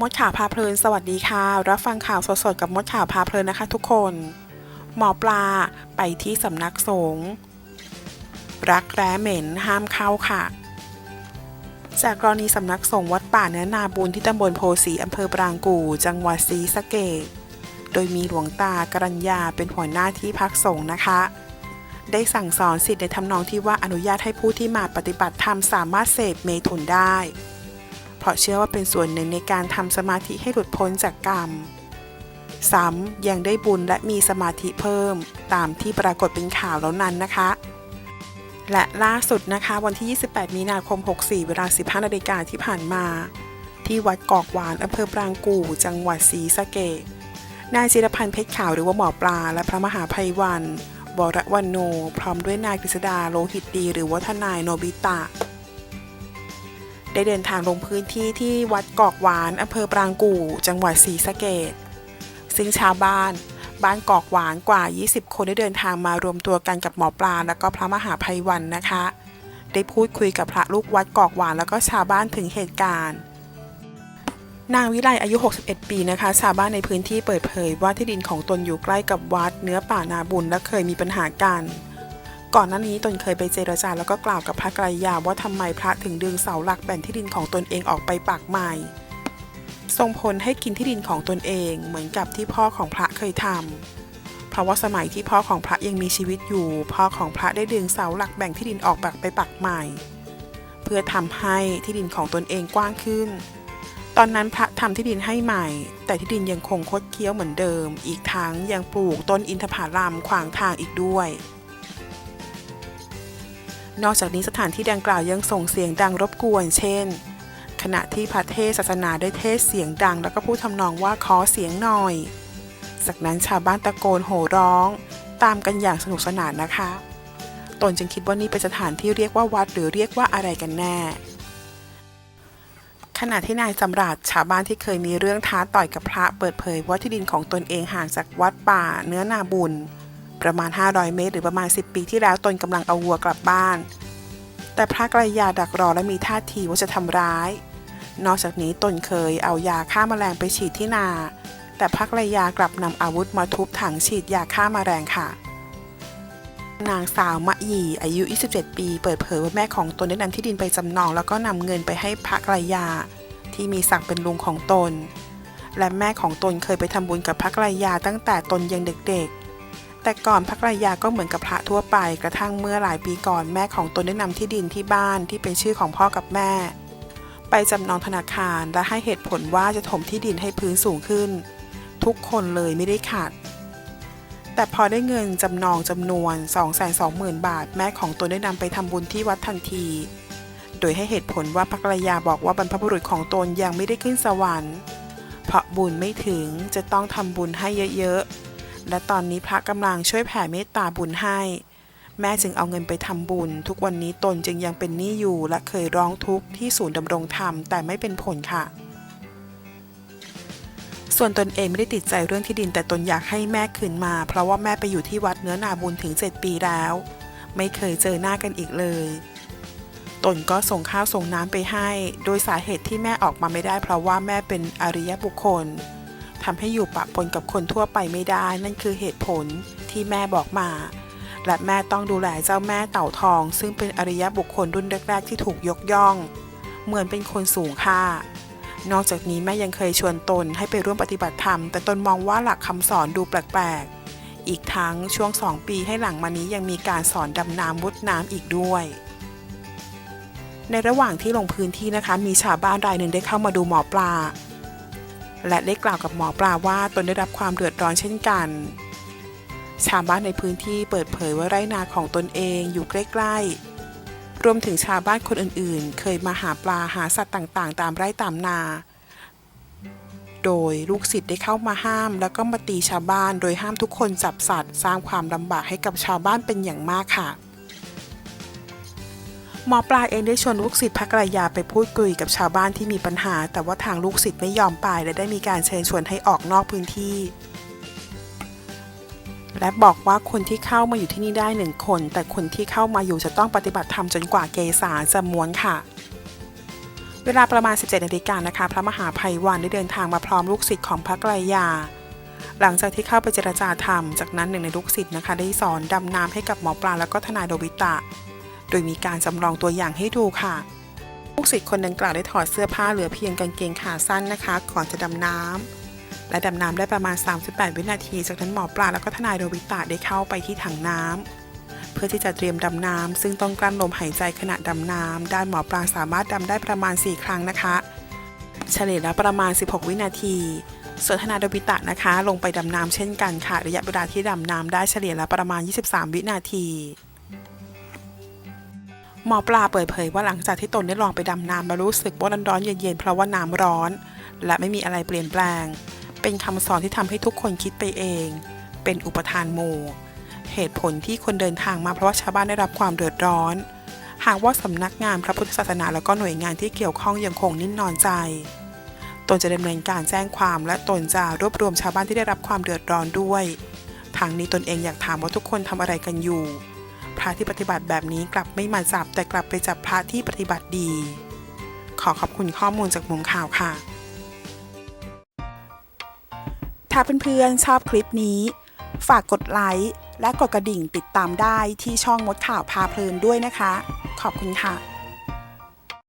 มดข่าวพาเพลินสวัสดีค่ะ รับฟังข่าวสดๆกับมดข่าวพาเพลินนะคะทุกคน หมอปลาไปที่สำนักสงฆ์รักแร้เหม็นห้ามเข้าค่ะ จากกรณีสำนักสงฆ์วัดป่าเนื้อนาบุญที่ตำบลโพสีอำเภอปรางกู่ จังหวัดศรีสะเกษโดยมีหลวงตากรัญญาเป็นหัวหน้าที่พักสงฆ์นะคะ ได้สั่งสอนสิทธิ์ในทำนองที่ว่าอนุญาตให้ผู้ที่มาปฏิบัติธรรมสามารถเสพเมถุนได้ เพราะเชื่อว่าเป็นส่วนหนึ่งในการทำสมาธิให้หลุดพ้นจากกรรมซ้ำยังได้บุญและมีสมาธิเพิ่ม ตามที่ปรากฏเป็นข่าวแล้วนั้นนะคะ และล่าสุดนะคะวันที่ 28 มีนาคม 64 เวลา 15 นาฬิกาที่ผ่านมา ที่วัดกอกหวานอำเภอปรางกู่ จังหวัดศรีสะเกษนายจิรพันธ์เพชรขาวหรือว่าหมอปลา และพระมหาภัยวันวรวันโน พร้อมด้วยนายกฤษดาโลหิตดี หรือว่าทนายโนบิตะ ได้เดินทางลงพื้นที่ที่วัดกอกหวานอำเภอปรางกู่ จังหวัดศรีสะเกษซึ่งชาวบ้านบ้านกอกหวานกว่า 20 คนได้เดินทางมารวมตัวกันกับหมอปลา และก็พระมหาภัยวันนะคะ ได้พูดคุยกับพระลูกวัดกอกหวานแล้วก็ชาวบ้านถึงเหตุการณ์ นางวิไลอายุ 61 ปีนะคะ ชาวบ้านในพื้นที่เปิดเผยว่าที่ดินของตนอยู่ใกล้กับวัดเนื้อป่านาบุญและเคยมีปัญหากัน ก่อนหน้านี้ตนเคยไปเจรจาแล้วก็กล่าวกับพระไกรยาว่าทำไมพระถึงดึงเสาหลักแบ่งที่ดินของตนเองออกไปปากใหม่ ส่งผลให้กินที่ดินของตนเองเหมือนกับที่พ่อของพระเคยทำเพราะว่าสมัยที่พ่อของพระยังมีชีวิตอยู่ พ่อของพระได้ดึงเสาหลักแบ่งที่ดินออกแบบไปปักใหม่ เพื่อทำให้ที่ดินของตนเองกว้างขึ้น ตอนนั้นพระทำที่ดินให้ใหม่ แต่ที่ดินยังคงคดเคี้ยวเหมือนเดิม อีกทั้งยังปลูกต้นอินทผลัมขวางทางอีกด้วย นอกจากนี้สถานที่ดังกล่าวยังส่งเสียงดังรบกวน เช่น ขณะที่พระเทศศาสนาได้เทศเสียงดัง แล้วก็พูดทำนองว่าขอเสียงหน่อย จากนั้นชาวบ้านตะโกนโห่ร้อง ตามกันอย่างสนุกสนานนะคะ ตนจึงคิดว่านี่เป็นสถานที่เรียกว่าวัดหรือเรียกว่าอะไรกันแน่ ขณะที่นายจำรัดชาวบ้านที่เคยมีเรื่องท้าต่อยกับพระเปิดเผยว่าที่ดินของตนเองห่างจากวัดป่าเนื้อนาบุญ ประมาณ 500 เมตร หรือประมาณ 10 ปีที่แล้วตนกำลังเอาวัวกลับบ้าน แต่พระกรยาดักรอและมีท่าทีว่าจะทำร้าย นอกจากนี้ตนเคยเอายาฆ่าแมลงไปฉีดที่นา แต่พระกรยากลับนำอาวุธมาทุบถังฉีดยาฆ่าแมลงค่ะ นางสาวมะหยี่อายุ 27 ปี เปิดเผยว่าแม่ของตนได้นำที่ดินไปจำนอง แล้วก็นำเงินไปให้พระกรยา ที่มีศักดิ์เป็นลุงของตน และแม่ของตนเคยไปทำบุญกับพระกรยาตั้งแต่ตนยังเด็กๆ แต่ก่อนพระกรยาก็เหมือนกับพระทั่วไป กระทั่งเมื่อหลายปีก่อนแม่ของตนได้นำที่ดินที่บ้านที่เป็นชื่อของพ่อกับแม่ ไปจำนองธนาคารและให้เหตุผลว่าจะถมที่ดินให้พื้นสูงขึ้น ทุกคนเลยไม่ได้ขาดแต่พอได้เงินจำนองจำนวน 220,000 บาท แม่ของตนได้นำไปทำบุญที่วัดทันที โดยให้เหตุผลว่าพรรยาบอกว่าบรรพบุรุษของตนยังไม่ได้ขึ้นสวรรค์ เพราะบุญไม่ถึงจะต้องทำบุญให้เยอะๆ และตอนนี้พระกำลังช่วยแผ่เมตตาบุญให้ แม่จึงเอาเงินไปทำบุญ ทุกวันนี้ตนจึงยังเป็นหนี้อยู่ และเคยร้องทุกข์ที่ศูนย์ดำรงธรรมแต่ไม่เป็นผลค่ะส่วนตนเองไม่ได้ติดใจเรื่องที่ดินแต่ตนอยากให้แม่คืนมา เพราะว่าแม่ไปอยู่ที่วัดเนื้อนาบุญถึง 7 ปีแล้ว ไม่เคยเจอหน้ากันอีกเลย ตนก็ส่งข้าวส่งน้ำไปให้ โดยสาเหตุที่แม่ออกมาไม่ได้เพราะว่าแม่เป็นอริยบุคคล ทำให้อยู่ปะปนกับคนทั่วไปไม่ได้ นั่นคือเหตุผลที่แม่บอกมา และแม่ต้องดูแลเจ้าแม่เต่าทอง ซึ่งเป็นอริยบุคคลรุ่นแรก ๆ ที่ถูกยกย่อง เหมือนเป็นคนสูงค่านอกจากนี้แม่ยังเคยชวนตนให้ไปร่วมปฏิบัติธรรม แต่ตนมองว่าหลักคำสอนดูแปลกๆ อีกทั้งช่วงสองปีให้หลังมานี้ยังมีการสอนดำน้ำมุดน้ำอีกด้วย ในระหว่างที่ลงพื้นที่นะคะ มีชาวบ้านรายหนึ่งได้เข้ามาดูหมอปลา และได้กล่าวกับหมอปลาว่าตนได้รับความเดือดร้อนเช่นกัน ชาวบ้านในพื้นที่เปิดเผยว่าไร่นาของตนเองอยู่ใกล้ๆ รวมถึงชาวบ้านคนอื่นๆ เคยมาหาปลาหาสัตว์ต่างๆ ตามไร่ตามนา โดยลูกศิษย์ได้เข้ามาห้าม แล้วก็มาตีชาวบ้าน โดยห้ามทุกคนจับสัตว์ สร้างความลำบากให้กับชาวบ้านเป็นอย่างมากค่ะ หมอปลาเองได้ชวนลูกศิษย์พระกรยาไปพูดคุยกับชาวบ้านที่มีปัญหา แต่ว่าทางลูกศิษย์ไม่ยอมไปและได้มีการเชิญชวนให้ออกนอกพื้นที่ และบอกว่าคนที่เข้ามาอยู่ที่นี่ได้หนึ่งคน แต่คนที่เข้ามาอยู่จะต้องปฏิบัติธรรมจนกว่าเกษาจะม้วนค่ะ เวลาประมาณ 17นาฬิกานะคะ พระมหาภัยวันได้เดินทางมาพร้อมลูกศิษย์ของพระกรยาหลังจากที่เข้าไปเจรจาธรรม จากนั้นหนึ่งในลูกศิษย์นะคะ ได้สอนดำน้ำให้กับหมอปลาแล้วก็ทนายโดบิตะ โดยมีการจำลองตัวอย่างให้ดูค่ะลูกศิษย์คนดังกล่าวได้ถอดเสื้อผ้าเหลือเพียงกางเกงขาสั้นนะคะ ก่อนจะดำน้ำและดำน้ำได้ประมาณ 38 วินาที จากนั้นหมอปลาแล้วก็ทนายโดบิตะได้เข้าไปที่ถังน้ำเพื่อที่จะเตรียมดำน้ำซึ่งต้องกลั้นลมหายใจขณะดำน้ำด้านหมอปลาสามารถดำได้ประมาณ 4 ครั้งนะคะเฉลี่ยแล้วประมาณ 16 วินาที ส่วนทนายโดบิตะนะคะ ลงไปดำน้ำเช่นกันค่ะ ระยะเวลาที่ดำน้ำได้เฉลี่ยแล้วประมาณ 23 วินาที หมอปลาเปิดเผยว่าหลังจากที่ตนได้ลองไปดำน้ำมารู้สึกว่าร้อนๆเย็นๆเพราะว่าน้ำร้อน และไม่มีอะไรเปลี่ยนแปลง เป็นคำสอนที่ทำให้ทุกคนคิดไปเอง เป็นอุปทานหมู่เหตุผลที่คนเดินทางมาเพราะว่าชาวบ้านได้รับความเดือดร้อน หากว่าสำนักงานพระพุทธศาสนาแล้วก็หน่วยงานที่เกี่ยวข้องยังคงนิ่งนอนใจ ตนจะดำเนินการแจ้งความ และตนจะรวบรวมชาวบ้านที่ได้รับความเดือดร้อนด้วย ทางนี้ตนเองอยากถามว่าทุกคนทำอะไรกันอยู่ พระที่ปฏิบัติแบบนี้กลับไม่มาจับแต่กลับไปจับพระที่ปฏิบัติดี ขอขอบคุณข้อมูลจากมุมข่าวค่ะ ถ้าเพื่อนๆชอบคลิปนี้ ฝากกดไลค์และกดกระดิ่งติดตามได้ที่ช่องมดข่าวพาเพลินด้วยนะคะ ขอบคุณค่ะ